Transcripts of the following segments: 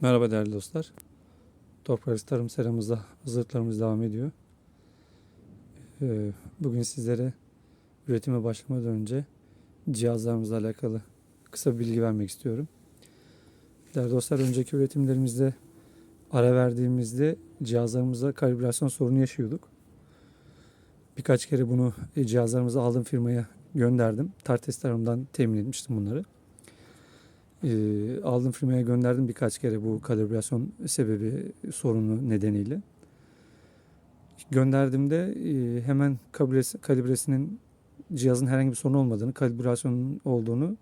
Merhaba değerli dostlar. Toprak Tarım seramızda hazırlıklarımız devam ediyor. Ee, Bugün sizlere üretime başlamadan önce cihazlarımızla alakalı kısa bir bilgi vermek istiyorum. Değerli dostlar önceki üretimlerimizde ara verdiğimizde cihazlarımızda kalibrasyon sorunu yaşıyorduk. Birkaç kere bunu e, cihazlarımızı aldığım firmaya gönderdim. Tartes tarımdan temin etmiştim bunları. E, aldığım firmaya gönderdim birkaç kere bu kalibrasyon sebebi sorunu nedeniyle. Gönderdiğimde e, hemen kalibresi, kalibresinin cihazın herhangi bir sorun olmadığını, kalibrasyonun olduğunu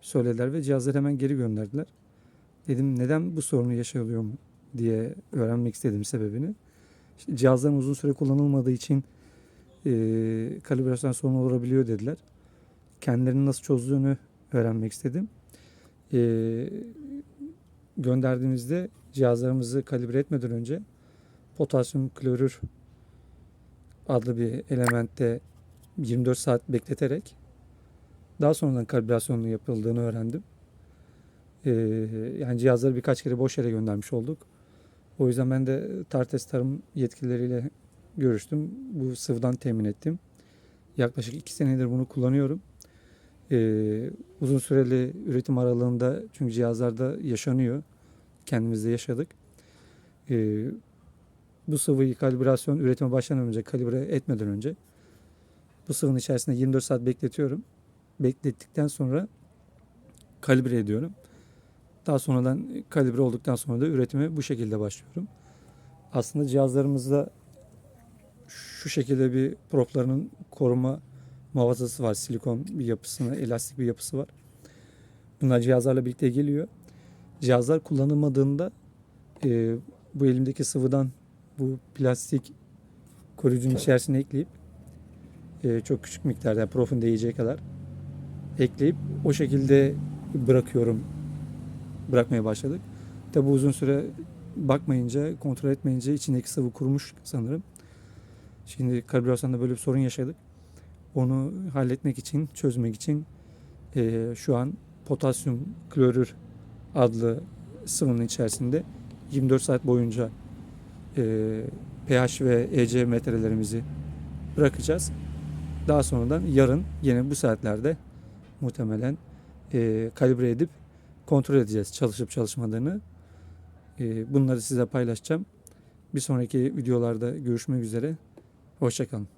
söylediler ve cihazları hemen geri gönderdiler. Dedim neden bu sorunu yaşıyorum diye öğrenmek istedim sebebini. İşte cihazların uzun süre kullanılmadığı için e, kalibrasyon sorunu olabiliyor dediler. Kendilerinin nasıl çözdüğünü öğrenmek istedim. E, gönderdiğimizde cihazlarımızı kalibre etmeden önce potasyum klorür adlı bir elementte 24 saat bekleterek daha sonradan kalibrasyonun yapıldığını öğrendim. Ee, yani cihazları birkaç kere boş yere göndermiş olduk. O yüzden ben de Tartes Tarım yetkilileriyle görüştüm. Bu sıvıdan temin ettim. Yaklaşık iki senedir bunu kullanıyorum. Ee, uzun süreli üretim aralığında çünkü cihazlarda yaşanıyor. Kendimizde yaşadık. Ee, bu sıvıyı kalibrasyon üretime başlamadan önce kalibre etmeden önce bu sıvının içerisinde 24 saat bekletiyorum. Beklettikten sonra kalibre ediyorum. Daha sonradan kalibre olduktan sonra da üretime bu şekilde başlıyorum. Aslında cihazlarımızda şu şekilde bir proplarının koruma muhafazası var. Silikon bir yapısına, elastik bir yapısı var. Bunlar cihazlarla birlikte geliyor. Cihazlar kullanılmadığında e, bu elimdeki sıvıdan bu plastik koruyucunun içerisine ekleyip e, çok küçük miktarda yani profun değeceği kadar ekleyip o şekilde bırakıyorum. Bırakmaya başladık. Tabi uzun süre bakmayınca, kontrol etmeyince içindeki sıvı kurumuş sanırım. Şimdi kalibrasyonda böyle bir sorun yaşadık. Onu halletmek için, çözmek için e, şu an potasyum klorür adlı sıvının içerisinde 24 saat boyunca e, pH ve EC metrelerimizi bırakacağız. Daha sonradan yarın yine bu saatlerde muhtemelen e, kalibre edip kontrol edeceğiz çalışıp çalışmadığını. E, bunları size paylaşacağım. Bir sonraki videolarda görüşmek üzere. Hoşçakalın.